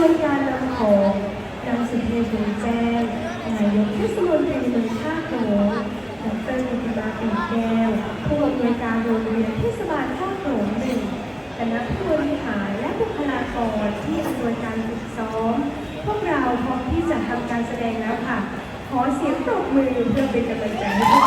ำนวยการนำของนางสุเทพบุญแจ้งนายกเทศมนตรีเมืองท่าโขงดรนิติมาปีแก้วผู้อำนวยการโรงเรียนเทศบาลท่าโขงหนึ่งคณะผู้บริหารและบุคลากรที่อำนวยการฝึกซ้อม พวกเราพร้อมที่จะทำการแสดงแล้วค่ะ ขอเสียงปรบมือเพื่อเป็นกำลังใจให้